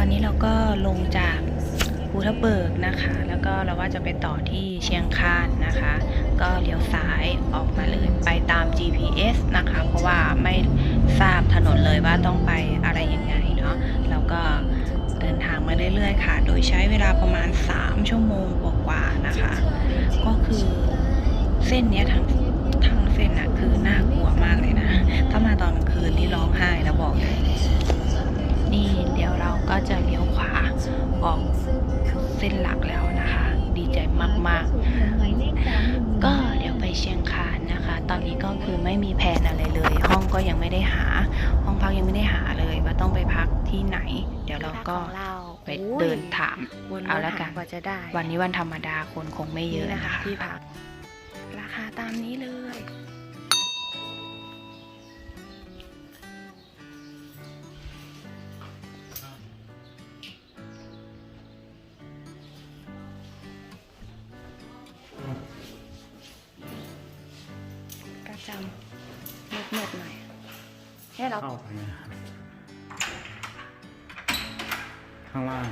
อนนี้เราก็ลงจากภูทับเบิกนะคะ แล้วก็เราว่าจะไปต่อที่เชียงคานนะคะ ก็เลี้ยวซ้ายออกมาเลยไปตาม GPS นะคะ เพราะว่าไม่ทราบถนนเลยว่าต้องไปอะไรยังไงเนาะแล้วก็เดินทางมาเรื่อยๆค่ะ โดยใช้เวลาประมาณ 3 ชั่วโมงกว่าๆนะคะ ก็คือเส้นเนี้ยทั้งทั้งเส้น จะเลี้ยวขวาออกเส้นหลักแล้วนะคะ ดีใจมากๆ ก็เดี๋ยวไปเชียงคานนะคะ ตอนนี้ก็คือไม่มีแผนอะไรเลย ห้องก็ยังไม่ได้หา ห้องพักยังไม่ได้หาเลย ว่าต้องไปพักที่ไหน เดี๋ยวเราก็ไปเดินถามเอาละกันกว่าจะได้วันนี้วันธรรมดาคนคงไม่เยอะนี่นะนะคะคะที่พักราคาตามนี้เลย ข้างล่าง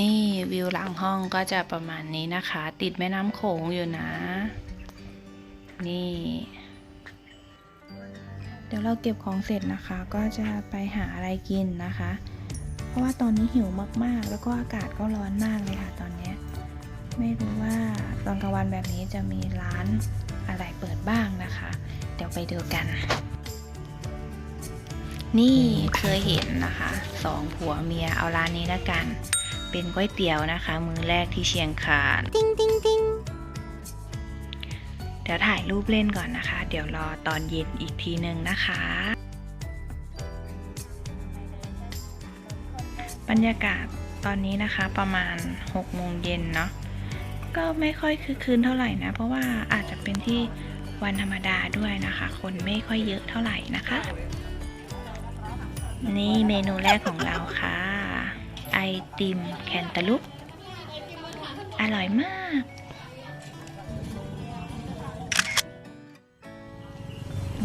นี่วิวหลังห้องก็จะประมาณนี้นะคะ ติดแม่น้ำโขงอยู่นะ นี่ เดี๋ยวเราเก็บของเสร็จนะคะ ก็จะไปหาอะไรกินนะคะ เพราะว่าตอนนี้หิวมากๆ แล้วก็อากาศก็ร้อนมากเลยค่ะตอนนี้ ไม่รู้ว่าตอนกลางวันแบบนี้จะมีร้านอะไรเปิดบ้างนะคะ เดี๋ยวไปดูกัน นี่เคยเห็นนะคะสองผัวเมียเอาร้านนี้ละกัน เป็นก๋วยเตี๋ยวนะคะ มือแรกที่เชียงคานติ้งติ้งติ้งเดี๋ยวถ่ายรูปเล่นก่อนนะคะ เดี๋ยวรอตอนเย็นอีกทีหนึ่งนะคะ บรรยากาศตอนนี้นะคะประมาณ6โมงเย็นเนาะ ก็ไม่ค่อยคือคืนเท่าไหร่นะ เพราะว่าอาจจะเป็นที่วันธรรมดาด้วยนะคะ คนไม่ค่อยเยอะเท่าไหร่นะคะ นี่เมนูแรกของเราค่ะ ไอติมแคนตาลูป อร่อยมาก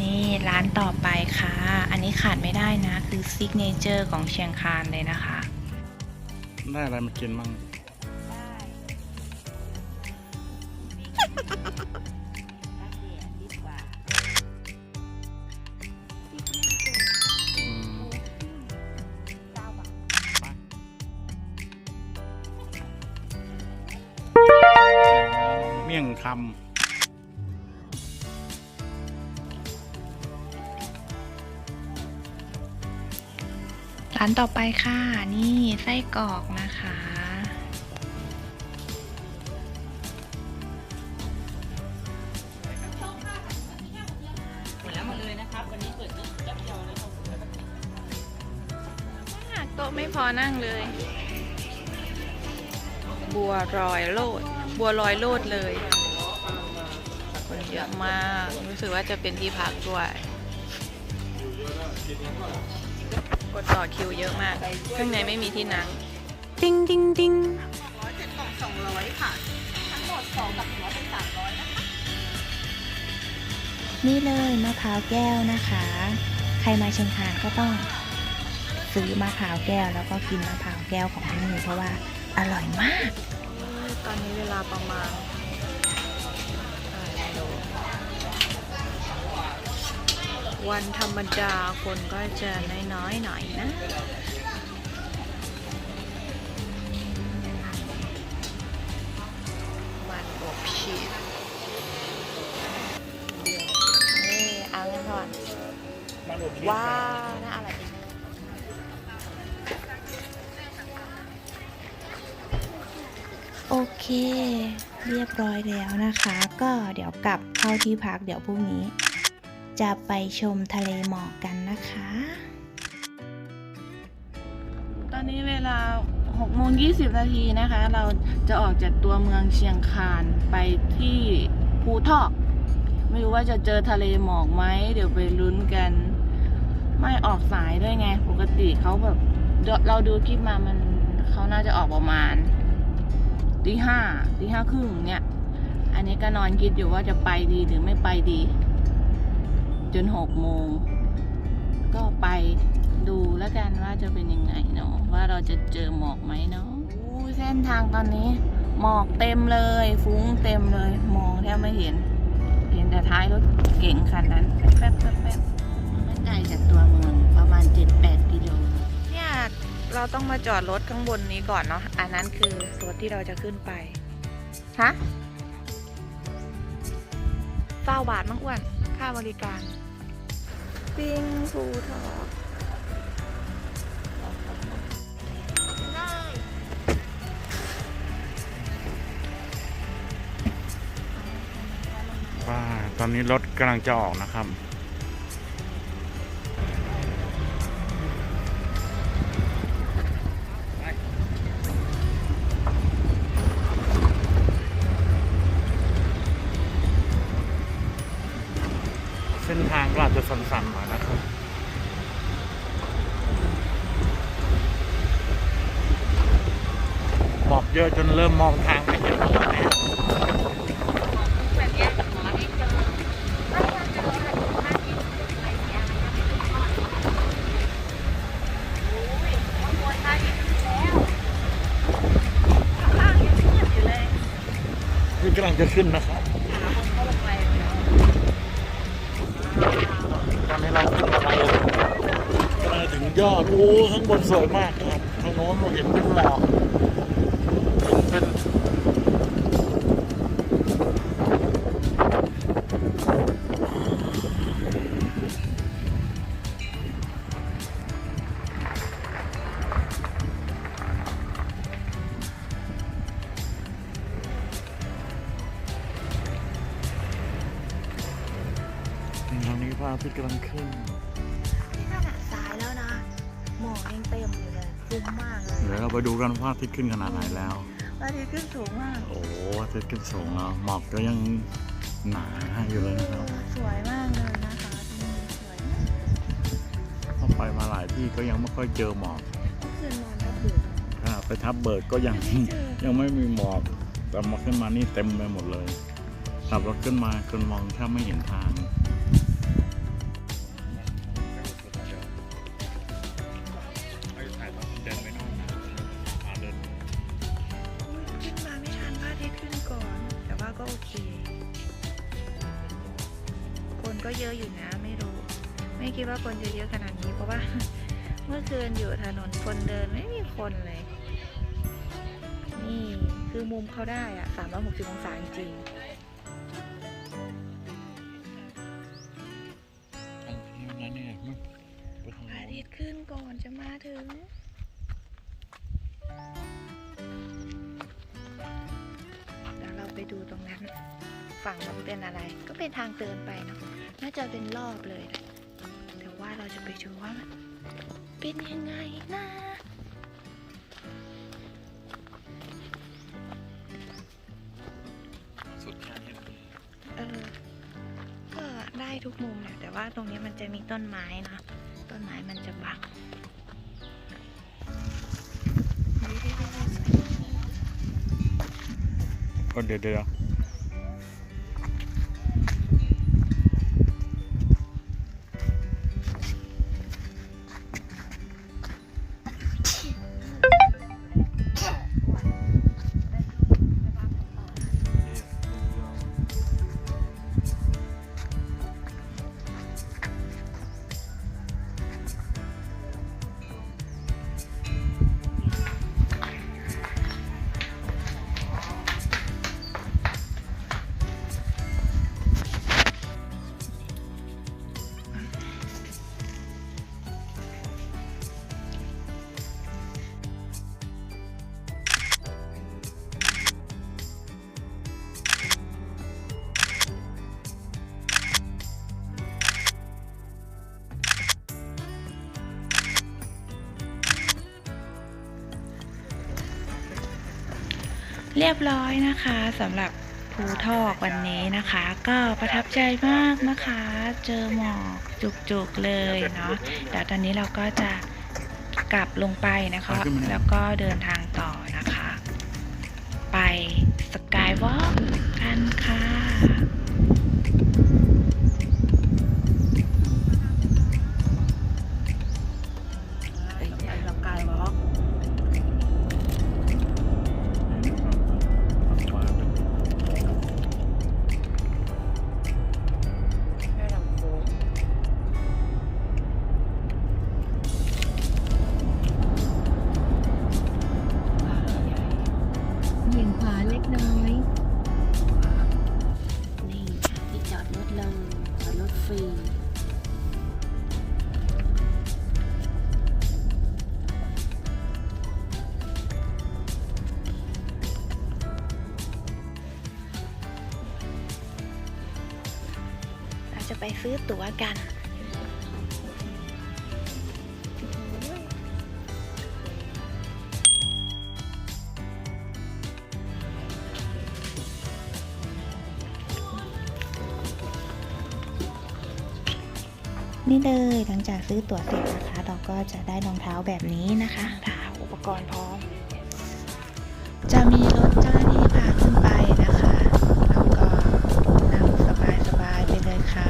นี่ร้านต่อไปค่ะ อันนี้ขาดไม่ได้นะ คือซิกเนเจอร์ของเชียงคานเลยนะคะ ได้อะไรมากินบ้าง มี่ยงคร้านต่อไปค่ะ นี่ไส้กรอกนะคะโต๊ะไม่พอนั่งเลย บัวรอยโลด บัวลอยโลดเลยคนเยอะมากรู้สึกว่าจะเป็นที่พักด้วยกดต่อคิวเยอะมากข้างในไม่มีที่นั่งติ้งติ้งติ้งนี่เลยมะพร้าวแก้วนะคะ ใครมาเชียงคานก็ต้องซื้อมะพร้าวแก้ว แล้วก็กินมะพร้าวแก้วของที่นี่เพราะว่าอร่อยมาก ตอนนี้เวลาประมาณวันธรรมดาคนก็จะน้อยๆหน่อยนะมันอบชีสนี่เอาเงินก่อนำว้าวน่าอ โอเค เรียบร้อยแล้วนะคะ ก็เดี๋ยวกลับเข้าที่พักเดี๋ยวพรุ่งนี้ จะไปชมทะเลหมอกกันนะคะ ตอนนี้เวลา6โมง20 นาทีนะคะ เราจะออกจากตัวเมืองเชียงคานไปที่ภูทอก ไม่รู้ว่าจะเจอทะเลหมอกไหมเดี๋ยวไปลุ้นกัน ไม่ออกสายด้วยไง ปกติเขาแบบเราเราดูคลิปมามันเขาน่าจะออกประมาณ ตีห้าตีห้าครึ่งเนี่ย อันนี้ก็นอนคิดอยู่ว่าจะไปดีหรือไม่ไปดี จนหกโมง ก็ไปดูแล้วกันว่าจะเป็นยังไงเนาะว่าเราจะเจอหมอกไหมเนาะอู้เส้นทางตอนนี้ หมอกเต็มเลย ฟุ้งเต็มเลย มองแทบไม่เห็น เห็นแต่ท้ายรถเก๋งคันนั้น เราต้องมาจอดรถข้างบนนี้ก่อนเนาะ อันนั้นคือรถที่เราจะขึ้นไป ฮะเก้าบาทมั้งอ้วน ค่าบริการ ปิงภูทอกได้ว่าตอนนี้รถกำลังจะออกนะครับ เยอะจนเริ่มมองทางไม่เห็นแล้วเนี่ยแบบเนี้ยหมอไม่เจอถ้าเราเจอหันทะไรเงี้ยมันจะเป็นข้อโอ้ยขโมยท่าที่แล้วข้างล่างยังเงียบอยู่เลยนี่กำลังจะขึ้นนะครับหาคนเข้าลงไปตอนนี้เราขึ้นมาแล้วกำลังถึงยอดโอ้ข้างบนสวยมากครับทางโน้นเราเห็นเป็นหมอก ระอาทิตย์กำลังขึ้นนี่ขนาดสายแล้วนะ หมอกยังเต็มอยู่เลยฟุ้งมากเลยเดี๋ยวเราไปดูกันว่าพระอาทิตย์ขึ้นขนาดไหนแล้วพระอาทิตย์ขึ้นสูงมาก โอ้พระอาทิตย์ขึ้นสูงแล้วหมอกก็ยังหนาอยู่เลยนะครับสวยมากเลยนะคะที่นี่สวยมากพอไปมาหลายที่ก็ยังไม่ค่อยเจอหมอกคืนนอนทับเบื่อถ้าไปทับเบิกก็ยังไม่เจอยังไม่มีหมอกแต่มาขึ้นมานี่เต็มไปหมดเลยขับรถขึ้นมาจนมองแทบไม่เห็นทาง เยอะอยู่นะไม่รู้ ไม่คิดว่าคนจะเยอะขนาดนี้เพราะว่า เมื่อคืนอยู่ถนนคนเดินไม่มีคนเลย นี่คือมุมเขาได้อะ360 องศาจริงๆพระอาทิตย์ขึ้นก่อนจะมาถึงเดี๋ยวเราไปดูตรงนั้น ฝั่งมันเป็นอะไร ก็เป็นทางเดินไปเนาะน่าจะเป็นรอบเลยนะแต่ว่าเราจะไปดูว่ามันเป็นยังไงนะสุดแค่นี้เออก็ได้ทุกมุมแหละแต่ว่าตรงนี้มันจะมีต้นไม้เนาะต้นไม้มันจะบังก็เดี๋ยวเดี๋ยว เรียบร้อยนะคะสำหรับภูทอกวันนี้นะคะ ก็ประทับใจมากนะคะ เจอหมอกจุกๆเลยเนาะเดี๋ยวตอนนี้เราก็จะกลับลงไปนะคะ แล้วก็เดินทางต่อนะคะ ไปสกายวอล์กกันค่ะ จะไปซื้อตั๋วกัน นี่เลย หลังจากซื้อตั๋วเสร็จนะคะ เราก็จะได้รองเท้าแบบนี้นะคะรองเท้าอุปกรณ์พร้อม จะมีรถเจ้าหน้าที่พาขึ้นไปนะคะแล้วก็นั่งสบายๆไปเลยค่ะ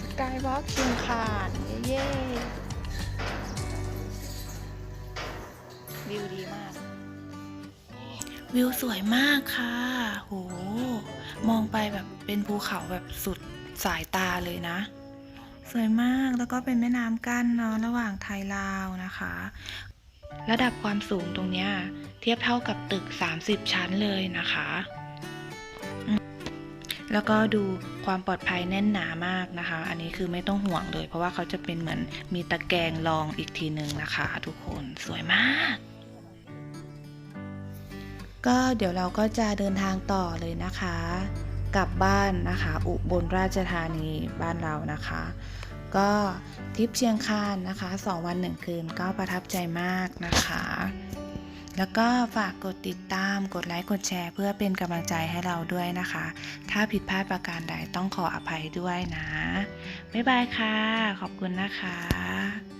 สกายวอล์กชิงคานเย้ วิวสวยมากค่ะ โห มองไปแบบเป็นภูเขาแบบสุดสายตาเลยนะ สวยมากแล้วก็เป็นแม่น้ำกั้นเนาะระหว่างไทยลาวนะคะ ระดับความสูงตรงเนี้ยเทียบเท่ากับตึก 30 ชั้นเลยนะคะ แล้วก็ดูความปลอดภัยแน่นหนามากนะคะ อันนี้คือไม่ต้องห่วงเลย เพราะว่าเขาจะเป็นเหมือนมีตะแกรงรองอีกทีหนึ่งนะคะ ทุกคนสวยมาก ก็เดี๋ยวเราก็จะเดินทางต่อเลยนะคะ กลับบ้านนะคะ อุบลราชธานีบ้านเรานะคะ ก็ทริปเชียงคานนะคะ 2 วัน 1 คืนก็ประทับใจมากนะคะ แล้วก็ฝากกดติดตามกดไลค์กดแชร์ เพื่อเป็นกำลังใจให้เราด้วยนะคะ ถ้าผิดพลาดประการใดต้องขออภัยด้วยนะ บ๊ายบายค่ะ ขอบคุณนะคะ